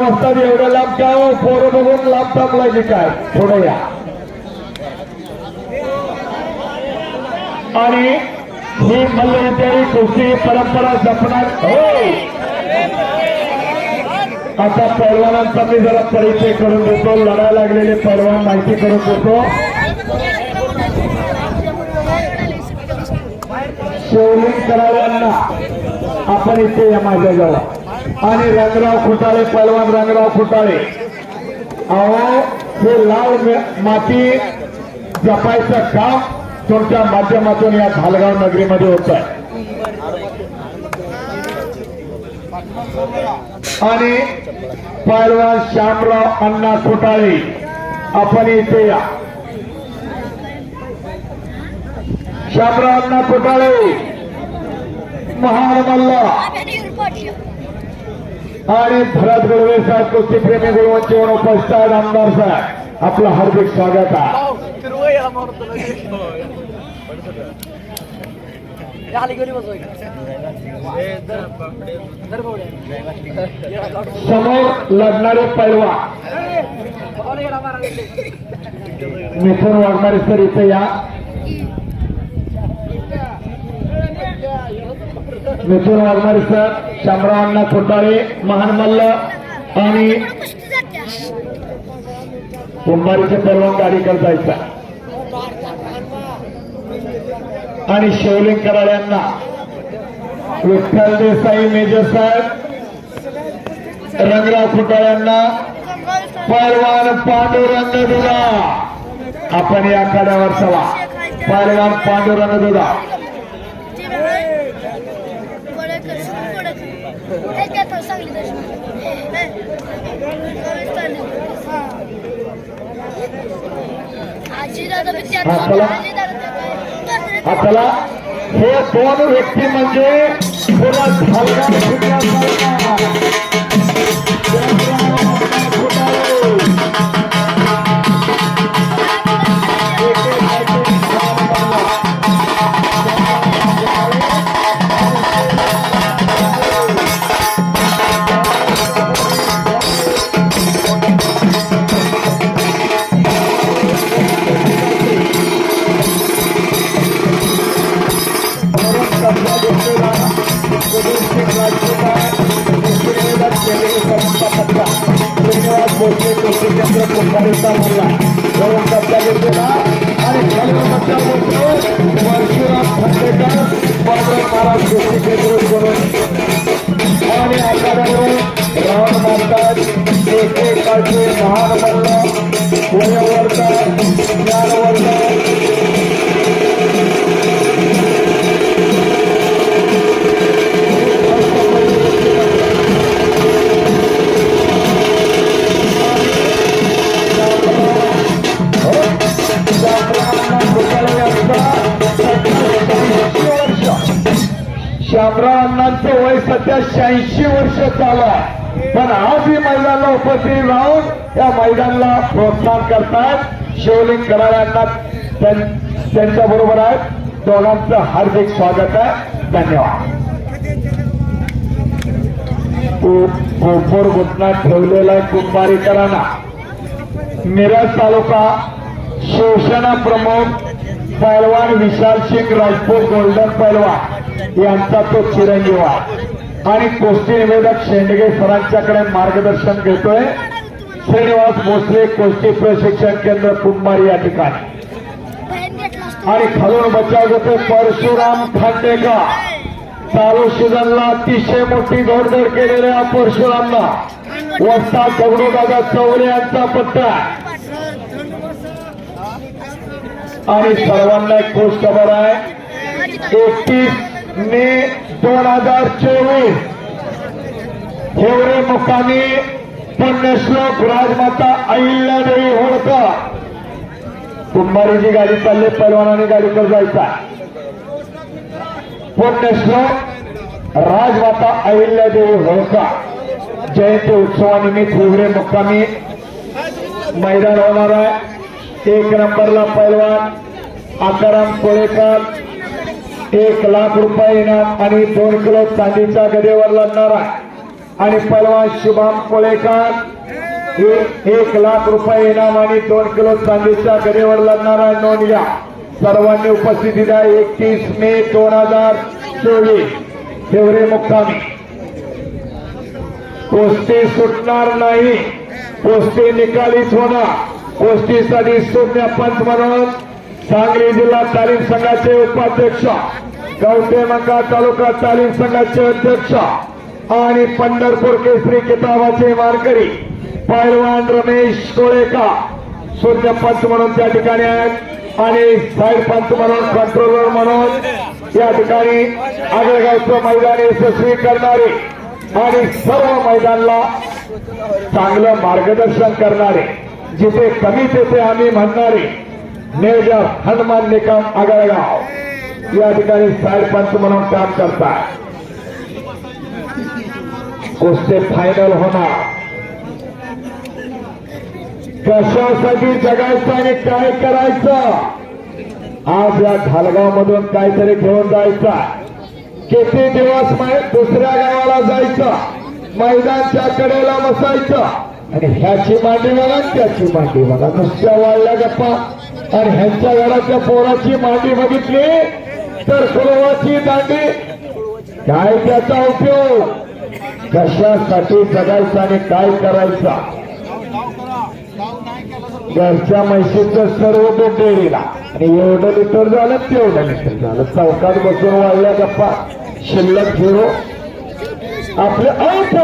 वाजता एवढं लांब काय हो? पोरं बघून लांब टाकलाय काय? थोडं या. आणि ही मल्लविद्यारी कुस्ती परंपरा जपणार हो आता पैलवानांचा मी जरा परिचय करून देतो. लढायला लागलेले पैलवान माहिती करून देतो. शिवलिंग करावांना आपण इथे या माझ्याजवळ. आणि रंगराव खुटाळे पलवान रंगराव खुटाळे अहो हे लाल माती जपायचं काम तुमच्या माध्यमातून या भालगाव नगरीमध्ये होत आहे. आणि पैलवान श्यामराव अण्णा खुटाळे आपण इथे या. श्यामराव अण्णा खुटाळे महान मल्ला आणि भरत गुळवे साहेब कुस्ती प्रेमी गुळवंची म्हणून उपस्थित आहेत आमदार साहेब आपलं हार्दिक स्वागत आहे. बसू समोर लढणारे पैलवान. मिथून वाघमारे सर इथे या. मिथून वाघमारे सर शामरावांना खोटाळे महान मल्ल आणि कुंभारीचे पैलवान गाडी जायचा आणि शिवलिंग कराड्यांना विठ्ठल देसाई मेजर साहेब रंगराव खोटाळ्यांना पैलवान पांडुरंग दुधा. आपण या आखाड्यावर चला. पैलवान पांडुरंग दुधा. हा चला हे दोन व्यक्ती म्हणजे पुरा झालगा भोसले कृषीकेंद्र कुंभारीचा मुलगा वरून कब्जा घेतलेला आणि खालून कब्जा परशुराम खंडेकर बाबराव महाराज कृषीकेंद्र करून आणि आखाड्यावरून रावण मारतात एक एक महान मल्ल वयोवर्ग ज्ञानवर्ग रामराव अण्णांचं वय सध्या शहाऐंशी वर्ष चालू आहे. पण आजही मैदानाला उपस्थित राहून या मैदानाला प्रोत्साहन करतात. शिवलिंग कराळ्यांना त्यांच्या बरोबर आहेत. दोघांचं हार्दिक स्वागत आहे. धन्यवाद. गोफोर घुटना ठेवलेला आहे कुंभारीकरांना. मिरज तालुका शिवसेना प्रमुख पैलवान विशाल सिंग राजपूत गोल्डन पैलवान यांचा तो चिरंजीव आहे. आणि कोष्टी निवेदक शेंडगे सरांच्याकडे मार्गदर्शन घेतोय. श्रीनिवास भोसले कोष्टी प्रशिक्षण केंद्र कुंभारी या ठिकाणी. आणि खालून बचाव घेतोय परशुराम खांडेकर. चालू सीझनला अतिशय मोठी घोडदौड केलेल्या परशुरामला. वस्ता दगडू दादा चौरे यांचा पट्टा आणि सर्वांना एक गोष्ट खबर आहे. एकतीस मे दोन हजार चोवीस हेवरे मुक्कामी पुण्यश्लोक राजमाता अहिल्यादेवी होळकर. कुंभारीची गाडी चालली पैलवानाने गाडीवर जायचा. पुण्यश्लोक राजमाता अहिल्यादेवी होळकर. जयंती उत्सवानिमित्त हिवरे मुक्कामी मैदान होणार आहे. एक नंबरला पैलवान आकाराम कोळेकर एक लाख रुपये इनाम आणि दोन किलो चांदीच्या गदेवर लढणार आहे. आणि पलवान शुभम कोळेकर हे एक लाख रुपये इनाम आणि दोन किलो चांदीच्या गरीवर लढणारा नोंद घ्या. सर्वांनी उपस्थिती द्या. एकतीस मे दोन हजार चोवीस. हिवरे मुक्कामी. कुस्ती सुटणार नाही. कुस्ती निकालीच होणार. कुस्तीसाठी शून्य पंच म्हणून सांगली जिल्हा तालीम संघाचे उपाध्यक्ष कवठे तालुका तालीम संघाचे अध्यक्ष आणि पंढरपूर केसरी किताबाचे मानकरी पैलवान रमेश कोळेका शून्य पंच म्हणून त्या ठिकाणी आहेत आणि साईड पंच म्हणून कंट्रोलर म्हणून या ठिकाणी आगळगावचं मैदान यशस्वी करणारे आणि सर्व मैदानला चांगलं मार्गदर्शन करणारे जिथे कमी तेथे आम्ही म्हणणारे. मेजर हनुमान निकम आगळगाव या ठिकाणी सरपंच म्हणून काम करतात. कुस्ती फायनल होणार. कशासाठी जगायचं आणि काय करायचं? आज या ढालगाव मधून काहीतरी घेऊन जायचं. किती दिवस दुसऱ्या गावाला जायचं? मैदानच्या कडेला बसायचं. आणि ह्याची मांडी बघा त्याची मांडी बघा नुसत्या वाढल्या गप्पा. आणि ह्यांच्या घराच्या पोराची मांडी बघितली तर कुलवाची दांडी. काय त्याचा उपयोग? कशासाठी जगायचा आणि काय करायचं? घरच्या म्हशीचं सर्व दूध डेअरीला. आणि एवढं लिटर झालं तेवढं लिटर झालं. चौकात बसून वाढल्या गप्पा. शिल्लक झिरो आपले अल्प